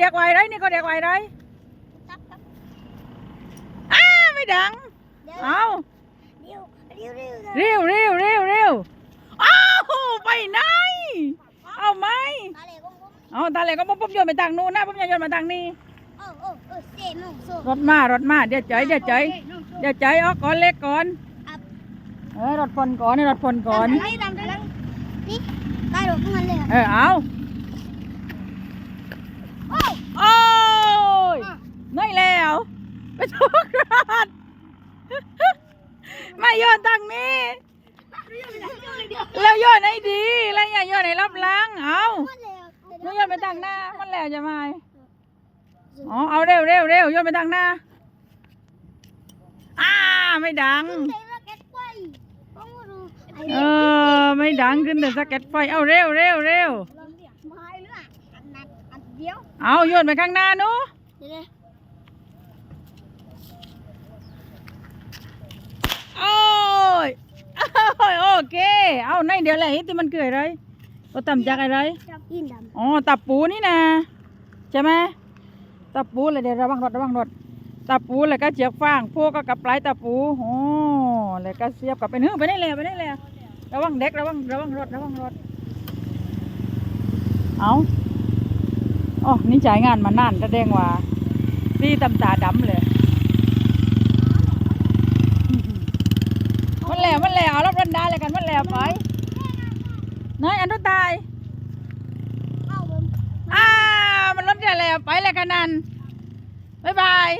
เรียกไว้ไรนี่เขาเรียกไว้ไรตับตับอ้าไม่ดังเดี๋ยวเอาเดี๋ยวเดี๋ยวเดี๋ยวเร็วเร็วเร็วเร็วอ้าวไปไหน เอาไหมตาเหล็กของผมเอาตาเหล็กก็ปุ๊บปุ๊บโยนไปทางนู้นนะปุ๊บโยนมาทางนี้โอ้โอ้โอ้เสียน้องโซ่รถมารถมาเดี๋ยวใจเดี๋ยวใจเดี๋ยวใจออกก่อนเล็กก่อนครับเออรถพลก่อนนี่รถพลก่อนนี่ตามไปแล้วนี่ใต้รถของมันเลยอะเออเอา โอ้ โอ้ยน้อยแล้ว ไปทุกรัดไม่โยนทางนี้ แล้วโยนให้ดี แล้วอย่าโยนให้รับหล้างเอามันเลยอะแล้วโยนไปทางหน้า มันแล้วจะมาอ๋อ เอาเร็วเร็วเร็วโยนไปทางหน้า อ้า ไม่ดังใส่ระเก็ตไฟต้องดูไอ้เออ ไม่ดังขึ้นแต่สะเก็ตไฟ เอาเร็วเร็วเร็วไม้เรื่องอันนั้นอันเดียวเอาโยนไปข้างหน้าหนู เดี๋ยว โอ้ยโอ้ ยโอเค เอาในเดี๋ยวแหละที่มันเกิดอะไรก็ตำจากอะไรจับอินดำอ๋อตับปูนี่นะใช่ไหมตับปูเลยเดี๋ยวระวังรถระวังรถตับปูแล้วก็เจียกฟางพวกก็กับปลายตับปูโอ้แล้วก็เสียบกับไปเนื้อไปได้เลยไปได้เลยระวังเด็กระวังระวังรถระวังรถเอาอ๋อนี่จ่ายงานมานานแสดงว่าตีตำตาดำเลยมัน แล้วมันแล้วรับรันได้เลยกันมันแล้วไปน้อยอันตุตายอ้ามันรถเดียวแล้วไปเลยกันนันบ๊ายบาย